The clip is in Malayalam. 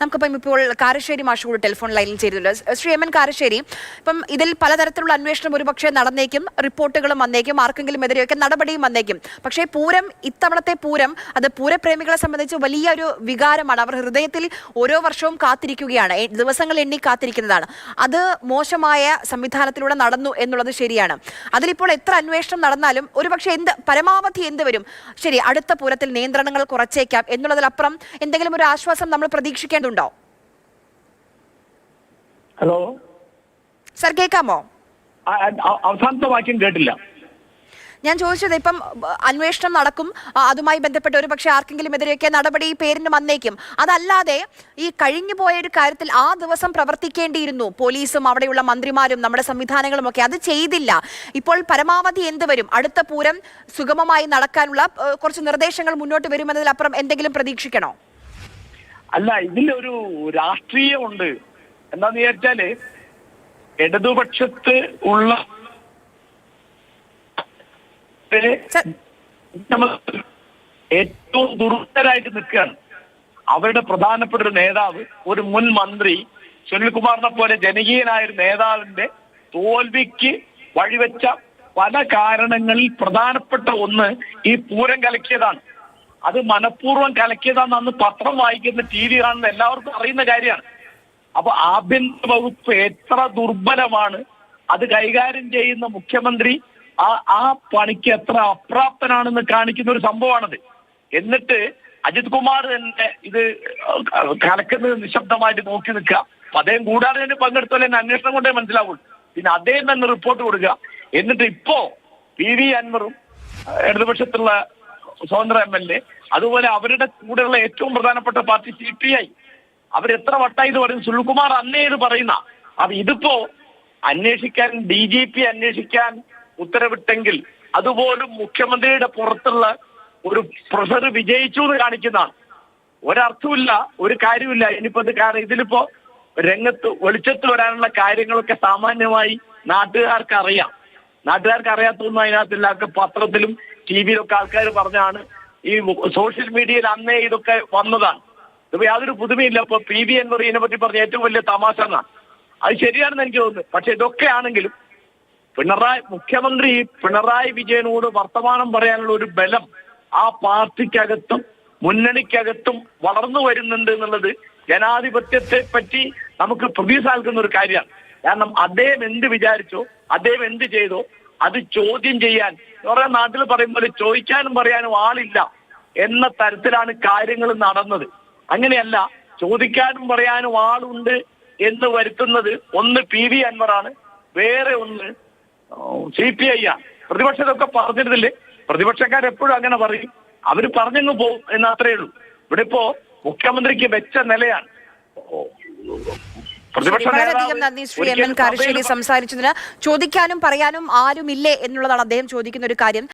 നമുക്കിപ്പം ഇപ്പോൾ കാരശ്ശേരി മാഷ് കൂടി ടെലിഫോൺ ലൈനിൽ ചേരുന്നുണ്ട്. ശ്രീ എം എൻ കാരശ്ശേരി ഇപ്പം ഇതിൽ പലതരത്തിലുള്ള അന്വേഷണം ഒരുപക്ഷെ നടന്നേക്കും റിപ്പോർട്ടുകളും വന്നേക്കും ആർക്കെങ്കിലും എതിരെയൊക്കെ നടപടിയും വന്നേക്കും. പക്ഷേ പൂരം ഇത്തവണത്തെ പൂരം അത് പൂരപ്രേമികളെ സംബന്ധിച്ച് വലിയ ഒരു വികാരമാണ്. അവർ ഹൃദയത്തിൽ ഓരോ വർഷവും കാത്തിരിക്കുകയാണ് ദിവസങ്ങൾ എണ്ണി കാത്തിരിക്കുന്നതാണ്. അത് മോശമായ സംവിധാനത്തിലൂടെ നടന്നു എന്നുള്ളത് ശരിയാണ്. അതിലിപ്പോൾ എത്ര അന്വേഷണം നടന്നാലും ഒരുപക്ഷെ എന്ത് പരമാവധി എന്ത് വരും? ശരി അടുത്ത പൂരത്തിൽ നിയന്ത്രണങ്ങൾ കുറച്ചേക്കാം എന്നുള്ളതിലപ്പുറം എന്തെങ്കിലും ഒരു ആശ്വാസം നമ്മൾ പ്രതീക്ഷിക്കേണ്ടതുണ്ടോ ഹലോ? സർ കേൾക്കാമോ അവസാനത്തെ വാക്യം കേട്ടില്ല. ഞാൻ ചോദിച്ചത് ഇപ്പം അന്വേഷണം നടക്കും അതുമായി ബന്ധപ്പെട്ട് ഒരു പക്ഷേ ആർക്കെങ്കിലും എതിരെയൊക്കെ നടപടി പേരിന് വന്നേക്കും. അതല്ലാതെ ഈ കഴിഞ്ഞു പോയ ഒരു കാര്യത്തിൽ ആ ദിവസം പ്രവർത്തിക്കേണ്ടിയിരുന്നു. പോലീസും അവിടെയുള്ള മന്ത്രിമാരും നമ്മുടെ സംവിധാനങ്ങളും ഒക്കെ അത് ചെയ്തില്ല. ഇപ്പോൾ പരമാവധി എന്ത് വരും? അടുത്ത പൂരം സുഗമമായി നടക്കാനുള്ള കുറച്ച് നിർദ്ദേശങ്ങൾ മുന്നോട്ട് വരുമെന്നതിലപ്പുറം എന്തെങ്കിലും പ്രതീക്ഷിക്കണോ? അല്ല ഇതിലൊരു രാഷ്ട്രീയമുണ്ട്. എന്താന്ന് വിചാരിച്ചാൽ ഇടതുപക്ഷത്ത് ഉള്ള ഏറ്റവും ദുർബലരായിട്ട് നിൽക്കുകയാണ്. അവരുടെ പ്രധാനപ്പെട്ട ഒരു നേതാവ് ഒരു മുൻ മന്ത്രി സുനിൽകുമാറിനെ പോലെ ജനകീയനായ ഒരു നേതാവിന്റെ തോൽവിക്ക് വഴിവെച്ച പല കാരണങ്ങളിൽ പ്രധാനപ്പെട്ട ഒന്ന് ഈ പൂരം കലക്കിയതാണ്. അത് മനഃപൂർവം കലക്കിയതാണെന്ന് അന്ന് പത്രം വായിക്കുന്ന ടി വി കാണുന്ന എല്ലാവർക്കും അറിയുന്ന കാര്യമാണ്. അപ്പൊ ആഭ്യന്തര വകുപ്പ് എത്ര ദുർബലമാണ്. അത് കൈകാര്യം ചെയ്യുന്ന മുഖ്യമന്ത്രി ആ ആ പണിക്ക് എത്ര അപ്രാപ്തനാണെന്ന് കാണിക്കുന്ന ഒരു സംഭവമാണത്. എന്നിട്ട് അജിത് കുമാർ തന്നെ ഇത് കലക്കുന്നത് നിശബ്ദമായിട്ട് നോക്കി നിൽക്കുക. അദ്ദേഹം കൂടാതെ തന്നെ പങ്കെടുത്താൽ തന്നെ അന്വേഷണം കൊണ്ടേ മനസ്സിലാവുള്ളൂ. പിന്നെ അദ്ദേഹം തന്നെ റിപ്പോർട്ട് കൊടുക്കുക. എന്നിട്ട് ഇപ്പോ പി വി അൻവറും ഇടതുപക്ഷത്തുള്ള സ്വതന്ത്ര എം എൽ എ അതുപോലെ അവരുടെ കൂടെയുള്ള ഏറ്റവും പ്രധാനപ്പെട്ട പാർട്ടി സി പി ഐ. അവരെത്ര വട്ടായി ഇത് പറയും സുനിൽകുമാർ അന്നേ ഇത് പറയുന്ന. അപ്പൊ ഇതിപ്പോ അന്വേഷിക്കാൻ ഡി ജി പി അന്വേഷിക്കാൻ ഉത്തരവിട്ടെങ്കിൽ അതുപോലും മുഖ്യമന്ത്രിയുടെ പുറത്തുള്ള ഒരു പ്രഷർ വിജയിച്ചു എന്ന് കാണിക്കുന്നതാണ്. ഒരർത്ഥമില്ല ഒരു കാര്യമില്ല ഇനിയിപ്പോ ഇത് കാരണം ഇതിലിപ്പോ രംഗത്ത് വെളിച്ചത്ത് വരാനുള്ള കാര്യങ്ങളൊക്കെ സാമാന്യമായി നാട്ടുകാർക്ക് അറിയാം. നാട്ടുകാർക്ക് അറിയാത്തൊന്നും എല്ലാവർക്കും പത്രത്തിലും ടി വിയിലൊക്കെ ആൾക്കാർ പറഞ്ഞാണ് ഈ സോഷ്യൽ മീഡിയയിൽ അന്നേ ഇതൊക്കെ വന്നതാണ്. ഇപ്പൊ യാതൊരു പുതുമയില്ല. ഇപ്പൊ പി വി എൻവർ ഇതിനെ പറ്റി പറഞ്ഞ ഏറ്റവും വലിയ തമാശ എന്നാണ് അത് ശരിയാണെന്ന് എനിക്ക് തോന്നുന്നു. പക്ഷെ ഇതൊക്കെ ആണെങ്കിലും പിണറായി മുഖ്യമന്ത്രി പിണറായി വിജയനോട് വർത്തമാനം പറയാനുള്ള ഒരു ബലം ആ പാർട്ടിക്കകത്തും മുന്നണിക്കകത്തും വളർന്നു വരുന്നുണ്ട് എന്നുള്ളത് ജനാധിപത്യത്തെ പറ്റി നമുക്ക് പ്രതീക്ഷ ഒരു കാര്യമാണ്. കാരണം അദ്ദേഹം എന്ത് വിചാരിച്ചോ അദ്ദേഹം എന്ത് ചെയ്തോ അത് ചോദ്യം ചെയ്യാൻ. കുറെ നാട്ടിൽ പറയും പോലെ ചോദിക്കാനും പറയാനും ആളില്ല എന്ന തരത്തിലാണ് കാര്യങ്ങൾ നടന്നത്. അങ്ങനെയല്ല ചോദിക്കാനും പറയാനും ആളുണ്ട് എന്ന് വരുത്തുന്നത് ഒന്ന് പി വി അൻവറാണ് വേറെ ഒന്ന് സി പി ഐ ആണ്. പ്രതിപക്ഷം ഇതൊക്കെ പറഞ്ഞിരുന്നില്ലേ? പ്രതിപക്ഷക്കാർ എപ്പോഴും അങ്ങനെ പറയും. അവർ പറഞ്ഞങ്ങ് പോകും എന്നത്രേ ഉള്ളൂ. ഇവിടെ ഇപ്പോ മുഖ്യമന്ത്രിക്ക് വെച്ച നിലയാണ്. വളരെയധികം നന്ദി ശ്രീ എം എൻ കാരശ്ശേരി സംസാരിച്ചതിന് ചോദിക്കാനും പറയാനും ആരുമില്ലേ എന്നുള്ളതാണ് അദ്ദേഹം ചോദിക്കുന്ന ഒരു കാര്യം.